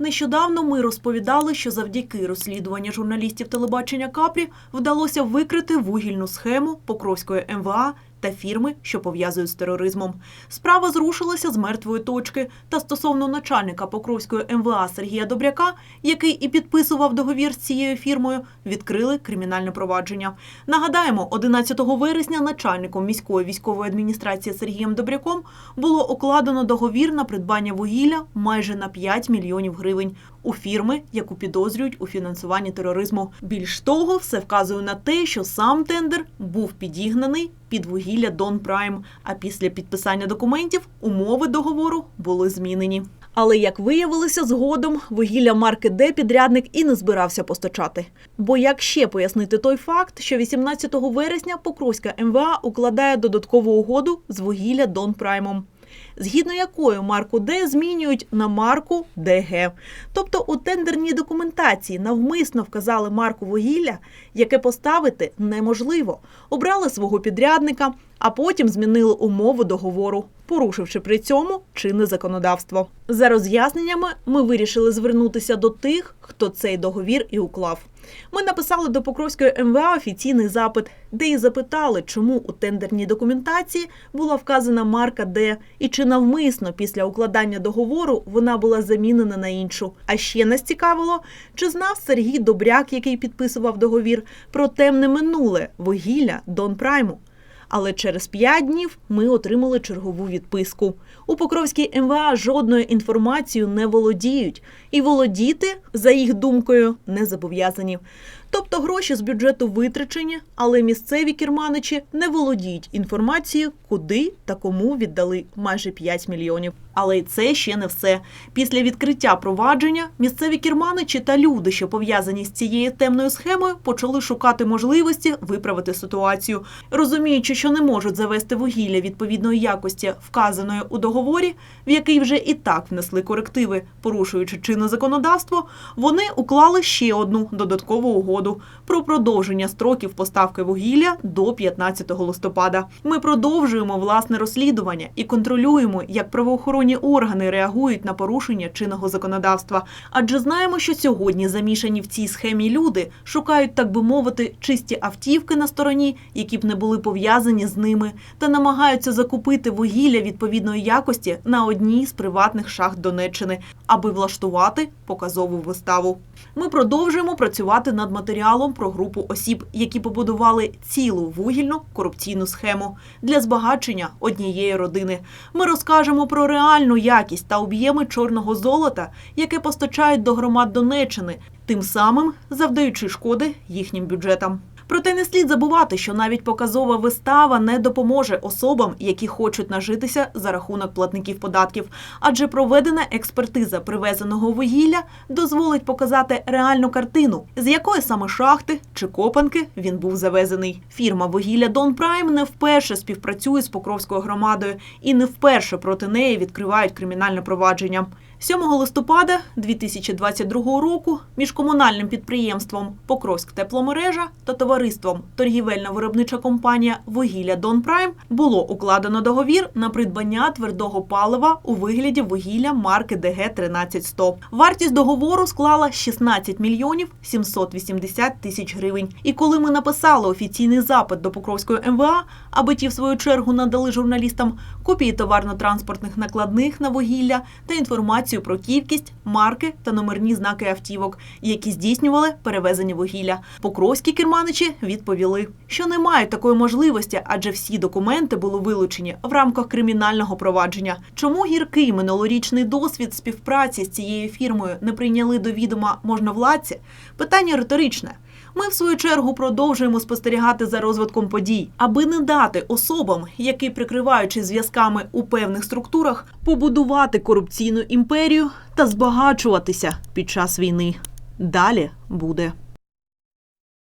Нещодавно ми розповідали, що завдяки розслідуванню журналістів телебачення Капрі вдалося викрити вугільну схему Покровської МВА та фірми, що пов'язують з тероризмом. Справа зрушилася з мертвої точки. Та стосовно начальника Покровської МВА Сергія Добряка, який і підписував договір з цією фірмою, відкрили кримінальне провадження. Нагадаємо, 11 вересня начальником міської військової адміністрації Сергієм Добряком було укладено договір на придбання вугілля майже на 5 мільйонів гривень у фірми, яку підозрюють у фінансуванні тероризму. Більш того, все вказує на те, що сам тендер був підігнаний під вугілля Дон Прайм. А після підписання документів умови договору були змінені. Але як виявилося згодом, вугілля марки Д підрядник і не збирався постачати. Бо як ще пояснити той факт, що 18 вересня Покровська МВА укладає додаткову угоду з вугілля Дон Праймом, згідно якою марку Д змінюють на марку ДГ. Тобто у тендерній документації навмисно вказали марку вугілля, яке поставити неможливо. Обрали свого підрядника, а потім змінили умову договору, порушивши при цьому чинне законодавство. За роз'ясненнями ми вирішили звернутися до тих, хто цей договір і уклав. Ми написали до Покровської МВА офіційний запит, де і запитали, чому у тендерній документації була вказана марка Д і чи навмисно після укладання договору вона була замінена на іншу. А ще нас цікавило, чи знав Сергій Добряк, який підписував договір, про темне минуле вугілля Дон Прайму. Але через п'ять днів ми отримали чергову відписку. У Покровській МВА жодною інформацією не володіють, і володіти, за їх думкою, не зобов'язані. Тобто гроші з бюджету витрачені, але місцеві керманичі не володіють інформацією, куди та кому віддали майже 5 мільйонів. Але й це ще не все. Після відкриття провадження місцеві керманичі та люди, що пов'язані з цією темною схемою, почали шукати можливості виправити ситуацію. Розуміючи, що не можуть завести вугілля відповідної якості, вказаної у договорі, в який вже і так внесли корективи, порушуючи чинне законодавство, вони уклали ще одну додаткову угоду про продовження строків поставки вугілля до 15 листопада. Ми продовжуємо власне розслідування і контролюємо, як правоохоронні органи реагують на порушення чинного законодавства. Адже знаємо, що сьогодні замішані в цій схемі люди шукають, так би мовити, чисті автівки на стороні, які б не були пов'язані з ними, та намагаються закупити вугілля відповідної якості на одній з приватних шахт Донеччини, аби влаштувати показову виставу. Ми продовжуємо працювати над матеріалом про групу осіб, які побудували цілу вугільну корупційну схему для збагачення однієї родини. Ми розкажемо про реальну якість та об'єми чорного золота, яке постачають до громад Донеччини, тим самим завдаючи шкоди їхнім бюджетам. Проте не слід забувати, що навіть показова вистава не допоможе особам, які хочуть нажитися за рахунок платників податків, адже проведена експертиза привезеного вугілля дозволить показати реальну картину, з якої саме шахти чи копанки він був завезений. Фірма вугілля Дон Прайм не вперше співпрацює з Покровською громадою і не вперше проти неї відкривають кримінальне провадження. 7 листопада 2022 року між комунальним підприємством Покровськ тепломережа та товариством торгівельно-виробнича компанія Вугілля Дон Прайм було укладено договір на придбання твердого палива у вигляді вугілля марки ДГ 13100. Вартість договору склала 16 мільйонів 780 тисяч гривень. І коли ми написали офіційний запит до Покровської МВА, аби ті в свою чергу надали журналістам копії товарно-транспортних накладних на вугілля та інформацію про кількість, марки та номерні знаки автівок, які здійснювали перевезення вугілля. Покровські керманичі відповіли, що не мають такої можливості, адже всі документи були вилучені в рамках кримінального провадження. Чому гіркий минулорічний досвід співпраці з цією фірмою не прийняли до відома можновладці? Питання риторичне. Ми, в свою чергу, продовжуємо спостерігати за розвитком подій, аби не дати особам, які прикриваючи зв'язками у певних структурах, побудувати корупційну імперію та збагачуватися під час війни. Далі буде.